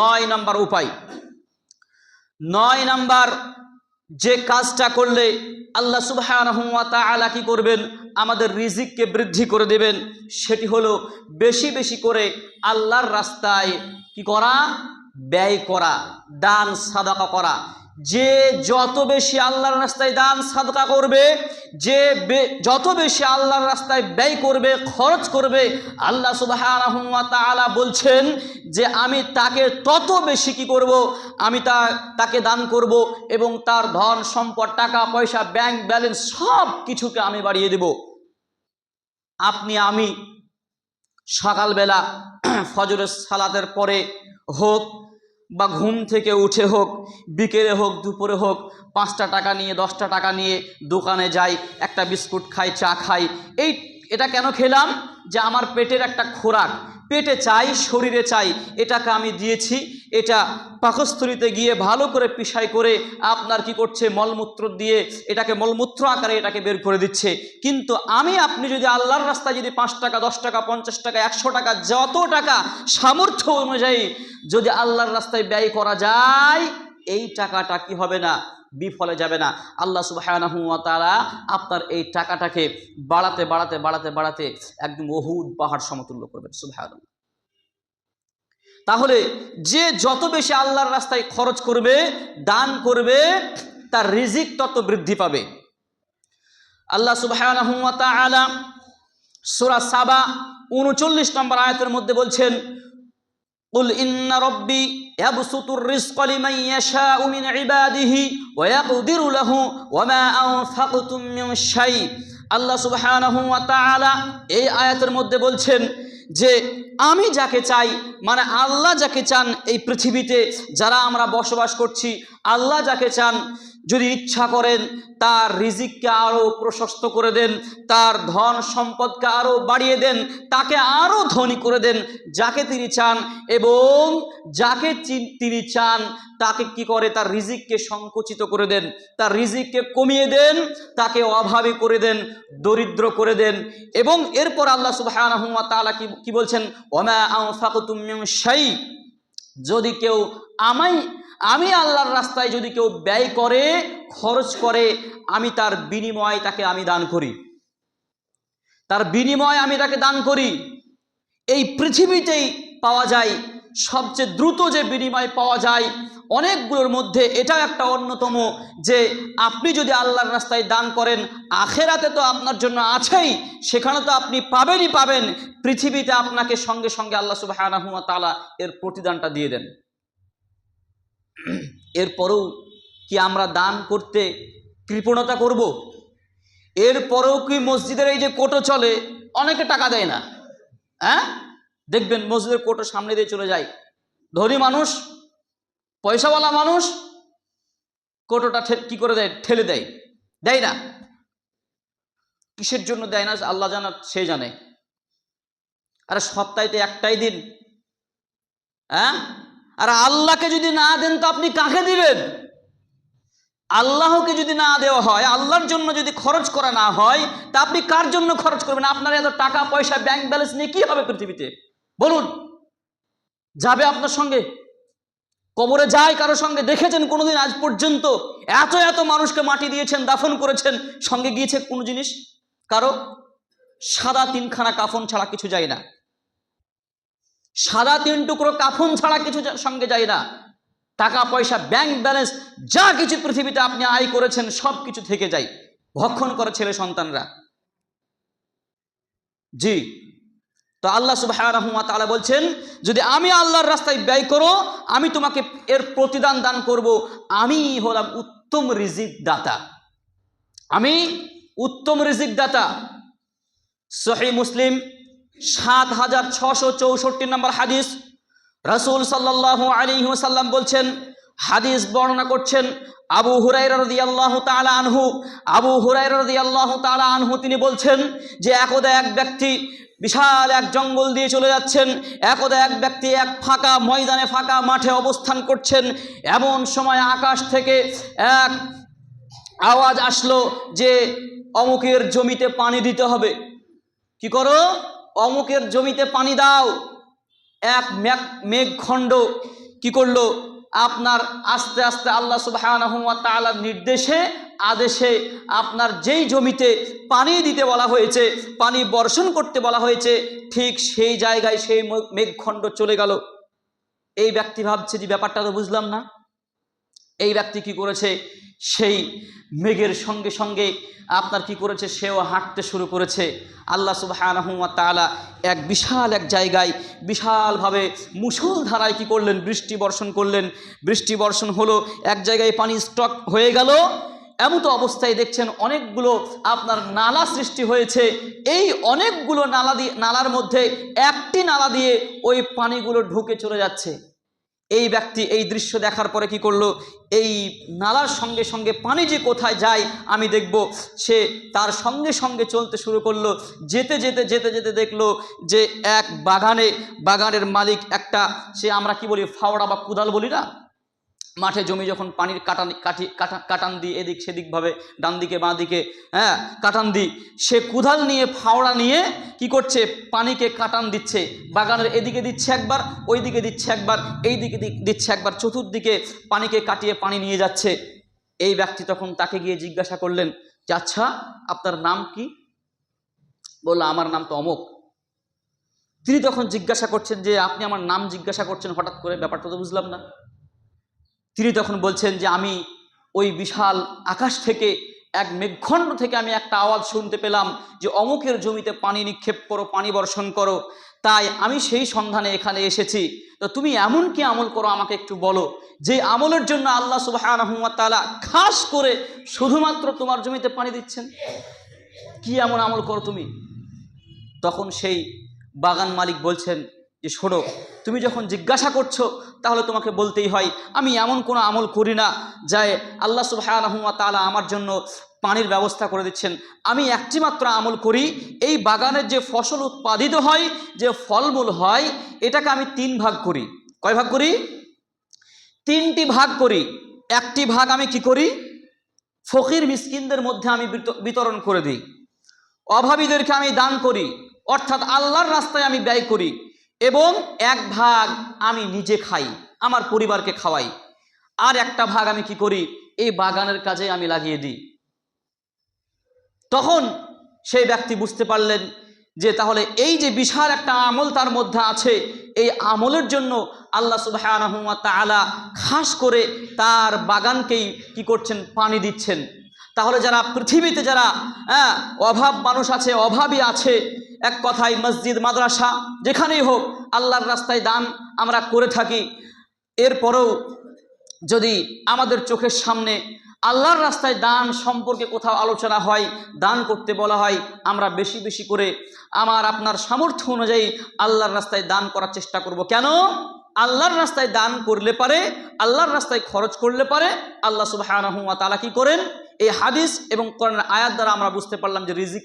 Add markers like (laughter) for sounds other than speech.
নয় নাম্বার উপায়। নয় নাম্বার, যে কাজটা করলে আল্লাহ সুবাহ আলা কি করবেন? আমাদের রিজিককে বৃদ্ধি করে দেবেন। সেটি হলো বেশি বেশি করে আল্লাহর রাস্তায় কি করা? ব্যয় করা, দান, সাদাকা করা। যে যত বেশি আল্লাহর রাস্তায় দান, সাদকা করবে, যে যত বেশি আল্লাহর রাস্তায় ব্যয় করবে, খরচ করবে, আল্লাহ ওয়া তাআলা বলছেন যে আমি তাকে তত বেশি কি করব? আমি তা, তাকে দান করব এবং তার ধন, সম্পদ, টাকা, পয়সা ব্যাংক ব্যালেন্স সব কিছুকে আমি বাড়িয়ে দেব। আপনি, আমি সকালবেলা (clears throat) ফজরের সালাতের পরে হোক বা ঘুম থেকে উঠে হোক, বিকেলে হোক, দুপুরে হোক, পাঁচটা টাকা নিয়ে, দশটা টাকা নিয়ে দোকানে যাই, একটা বিস্কুট খাই, চা খাই। এই, এটা কেন খেলাম? যে আমার পেটের একটা খোরাক পেটে চাই, শরীরে চাই, এটাকে আমি দিয়েছি। এটা পাকস্থলিতে গিয়ে ভালো করে পিসাই করে আপনার কি করছে, মলমূত্র দিয়ে এটাকে মলমূত্র আকারে এটাকে বের করে দিচ্ছে। কিন্তু আমি, আপনি যদি আল্লাহর রাস্তায় যদি পাঁচ টাকা, দশ টাকা, পঞ্চাশ টাকা, একশো টাকা, যত টাকা সামর্থ্য অনুযায়ী যদি আল্লাহর রাস্তায় ব্যয় করা যায় এই টাকাটা কি হবে না? বিফলে যাবে না। আল্লাহ সুবাহ তারা আপনার এই টাকাটাকে বাড়াতে বাড়াতে বাড়াতে বাড়াতে একদম অহুদ পাহাড় সমতুল্য করবেন। সুবাহ তাহলে যে যত বেশি আল্লাহর রাস্তায় খরচ করবে, দান করবে, তার রিজিক তত বৃদ্ধি পাবে। আল্লাহ সুবাহ তালা সুরা সাবা উনচল্লিশ নম্বর আয়তের মধ্যে বলছেন উল يبسط الرزق لمن يشاء من عباده ويقدر له وما أنفقتم من شيء আল্লাহ সুবহানাহু ওয়া তাআলা এই আয়াতের মধ্যে বলছেন যে আমি যাকে চাই মানে আল্লাহ যাকে চান এই পৃথিবীতে যারা আমরা বসবাস করছি আল্লাহ যাকে চান যদি ইচ্ছা করেন তার রিজিককে আরও প্রশস্ত করে দেন, তার ধন সম্পদকে আরও বাড়িয়ে দেন, তাকে আরও ধনী করে দেন, যাকে তিনি চান এবং যাকে তিনি চান, তাকে কি করে? তার রিজিককে সংকুচিত করে দেন, তার রিজিককে কমিয়ে দেন, তাকে অভাবী করে দেন, দরিদ্র করে দেন এবং এরপর আল্লাহ সুবহানাহু ওয়া তাআলা কি বলছেন? ওমা আনফাকতুম মিন শাই। যদি কেউ আমায় আমি আল্লাহর রাস্তায় যদি কেউ ব্যয় করে, খরচ করে, আমি তার বিনিময় তাকে আমি দান করি। তার বিনিময় আমি তাকে দান করি। এই পৃথিবীতেই পাওয়া যায়, সবচেয়ে দ্রুত যে বিনিময় পাওয়া যায়, অনেকগুলোর মধ্যে এটাও একটা অন্যতম যে আপনি যদি আল্লাহর রাস্তায় দান করেন, আখেরাতে তো আপনার জন্য আছেই, সেখানে তো আপনি পাবেনই পাবেন। পৃথিবীতে আপনাকে সঙ্গে সঙ্গে আল্লাহ সুবাহ তালা এর প্রতিদানটা দিয়ে দেন। এরপরেও কি আমরা দান করতে কৃপণতা করব? এরপরেও কি মসজিদের এই যে কোটো চলে, অনেকে টাকা দেয় না। হ্যাঁ? দেখবেন মসজিদের কোটো সামনে দিয়ে চলে যায়। ধনী মানুষ, পয়সাওয়ালা মানুষ কোটোটা কি করে দেয়? ঠেলে দেয়। দেয় না। কিসের জন্য দেয় না? আল্লাহ জানা, সে জানে। আরে সপ্তাহে একটাই দিন। হ্যাঁ? আর আল্লাহকে যদি না দেন তো আপনি কাকে দিবেন? আল্লাহকে যদি না দেওয়া হয়, আল্লাহর জন্য যদি খরচ করা না হয়, তা আপনি কার জন্য খরচ করবেন? আপনার এত টাকা, পয়সা ব্যাংক ব্যালেন্স নিয়ে কি হবে পৃথিবীতে? বলুন। যাবে আপনার সঙ্গে? কবরে যায় কারও সঙ্গে? দেখেছেন কোনোদিন আজ পর্যন্ত এত এত মানুষকে মাটি দিয়েছেন, দাফন করেছেন, সঙ্গে গিয়েছে কোনো জিনিস? কারও? সাদা তিনখানা কাফন ছাড়া কিছু যায় না। সাদা তিন টুকরো কাফন ছাড়া কিছু সঙ্গে যায় না। টাকা, পয়সা ব্যাংক ব্যালেন্স যা কিছু পৃথিবীতে আপনি আয় করেছেন, সব কিছু থেকে যায়। ভক্ষণ করে ছেলে সন্তানরা। জি। তো আল্লাহ সুবহানাহু ওয়া তাআলা বলছেন, যদি আমি আল্লাহর রাস্তায় ব্যয় করো, আমি তোমাকে এর প্রতিদান দান করব। আমি হলাম উত্তম রিজিক দাতা আমি উত্তম রিজিক দাতা সহি মুসলিম সাত হাজার ছশো চৌষট্টি নম্বর হাদিস। রাসূল সাল্লাল্লাহু আলাইহি সাল্লাম বলছেন, হাদিস বর্ণনা করছেন আবু হুরাইরা রাদিয়াল্লাহু তাআলা আনহু। আবু হুরাইরা রাদিয়াল্লাহু তাআলা আনহু তিনি বলছেন যে, একদা এক ব্যক্তি বিশাল এক জঙ্গল দিয়ে চলে যাচ্ছেন, একদা এক ব্যক্তি এক ফাঁকা ময়দানে ফাঁকা মাঠে অবস্থান করছেন। এমন সময় আকাশ থেকে এক আওয়াজ আসলো যে, অমুকের জমিতে পানি দিতে হবে। কি করো? অমুকের জমিতে পানি দাও। এক মেঘ, মেঘখণ্ড কি করল? আপনার আস্তে আস্তে আল্লাহ সুবহানাহু ওয়া তাআলার নির্দেশে, আদেশে আপনার যেই জমিতে পানি দিতে বলা হয়েছে, পানি বর্ষণ করতে বলা হয়েছে, ঠিক সেই জায়গায় সেই মেঘখণ্ড চলে গেল। এই ব্যক্তি ভাবছে যে ব্যাপারটা তো বুঝলাম না। এই ব্যক্তি কি করেছে? সেই মেঘের সঙ্গে সঙ্গে আপনার কি করেছে? সেও হাঁটতে শুরু করেছে। আল্লাহ সুবহানাহু ওয়া তাআলা এক বিশাল এক জায়গায় বিশালভাবে মুষলধারায় কি করলেন? বৃষ্টি বর্ষণ করলেন। বৃষ্টি বর্ষণ হলো এক জায়গায় পানি স্টক হয়ে গেল। এমন তো অবস্থায় দেখছেন অনেকগুলো আপনার নালা সৃষ্টি হয়েছে। এই অনেকগুলো নালা দিয়ে নালার মধ্যে একটি নালা দিয়ে ওই পানিগুলো ঢুকে চলে যাচ্ছে। এই ব্যক্তি এই দৃশ্য দেখার পরে কি করল? এই নালার সঙ্গে সঙ্গে পানি যে কোথায় যায় আমি দেখব। সে তার সঙ্গে সঙ্গে চলতে শুরু করল। যেতে যেতে যেতে যেতে দেখল যে এক বাগানে, বাগানের মালিক একটা, সে আমরা কি বলি, ফাওড়া বা কুদাল বলি না? মাঠে জমি যখন পানির কাটান, কাটি, কাটা, কাটান দিই, এদিক সেদিকভাবে ডান দিকে, বাঁ দিকে হ্যাঁ কাটান দিই, সে কুদাল নিয়ে, ফাওড়া নিয়ে কি করছে? পানিকে কাটান দিচ্ছে। বাগানের এদিকে দিচ্ছে একবার ওই দিকে দিচ্ছে একবার এই দিকে দিচ্ছে একবার, চতুর্দিকে পানিকে কাটিয়ে পানি নিয়ে যাচ্ছে। এই ব্যক্তি তখন তাকে গিয়ে জিজ্ঞাসা করলেন, যে আচ্ছা আপনার নাম কি? বলল, আমার নাম তো অমক। তিনি তখন জিজ্ঞাসা করছেন যে, আপনি আমার নাম জিজ্ঞাসা করছেন হঠাৎ করে, ব্যাপারটা তো বুঝলাম না। তিনি তখন বলছেন যে আমি ওই বিশাল আকাশ থেকে এক মেঘখণ্ড থেকে আমি একটা আওয়াজ শুনতে পেলাম যে অমুকের জমিতে পানি নিক্ষেপ করো, পানি বর্ষণ করো, তাই আমি সেই সন্ধানে এখানে এসেছি। তো তুমি এমন কি আমল করো আমাকে একটু বলো, যে আমলের জন্য আল্লাহ সুবহানাহু ওয়া তাআলা খাস করে শুধুমাত্র তোমার জমিতে পানি দিচ্ছেন? কি এমন আমল করো তুমি? তখন সেই বাগান মালিক বলছেন যে শোনো, তুমি যখন জিজ্ঞাসা করছ, তাহলে তোমাকে বলতেই হয়, আমি এমন কোনো আমল করি না যাই আল্লাহ সুবহানাহু ওয়া তাআলা আমার জন্য পানির ব্যবস্থা করে দিচ্ছেন। আমি একটি মাত্র আমল করি, এই বাগানের যে ফসল উৎপাদিত হয়, যে ফলমূল হয়, এটাকে আমি তিন ভাগ করি। কয় ভাগ করি? তিনটি ভাগ করি। একটি ভাগ আমি কি করি? ফকির মিসকিনদের মধ্যে আমি বিত- বিতরণ করে দিই। অভাবীদেরকে আমি দান করি। অর্থাৎ আল্লাহর রাস্তায় আমি ব্যয় করি। এবং এক ভাগ আমি নিজে খাই, আমার পরিবারকে খাওয়াই। আর একটা ভাগ আমি কি করি? এই বাগানের কাজে আমি লাগিয়ে দিই। তখন সেই ব্যক্তি বুঝতে পারলেন যে তাহলে এই যে বিশাল একটা আমল তার মধ্যে আছে, এই আমলের জন্য আল্লাহ সুবহানাহু ওয়া তাআলা খাস করে তার বাগানকেই কি করছেন? পানি দিচ্ছেন। তাহলে যারা পৃথিবীতে যারা হ্যাঁ অভাব মানুষ আছে, অভাবী আছে এক কথায় মসজিদ, মাদ্রাসা, যেখানেই হোক, আল্লাহর রাস্তায় দান আমরা করে থাকি। এরপরেও যদি আমাদের চোখের সামনে আল্লাহর রাস্তায় দান সম্পর্কে কোথাও আলোচনা হয়, দান করতে বলা হয়, আমরা বেশি বেশি করে আমার, আপনার সামর্থ্য অনুযায়ী আল্লাহর রাস্তায় দান করার চেষ্টা করব। কেন? আল্লাহর রাস্তায় দান করলে পারে, আল্লাহর রাস্তায় খরচ করলে পারে। আল্লাহ সুবহানাহু ওয়া তাআলা কি করেন? এই হাদিস এবং কোরআনের আয়াত দ্বারা আমরা বুঝতে পারলাম যে রিজিক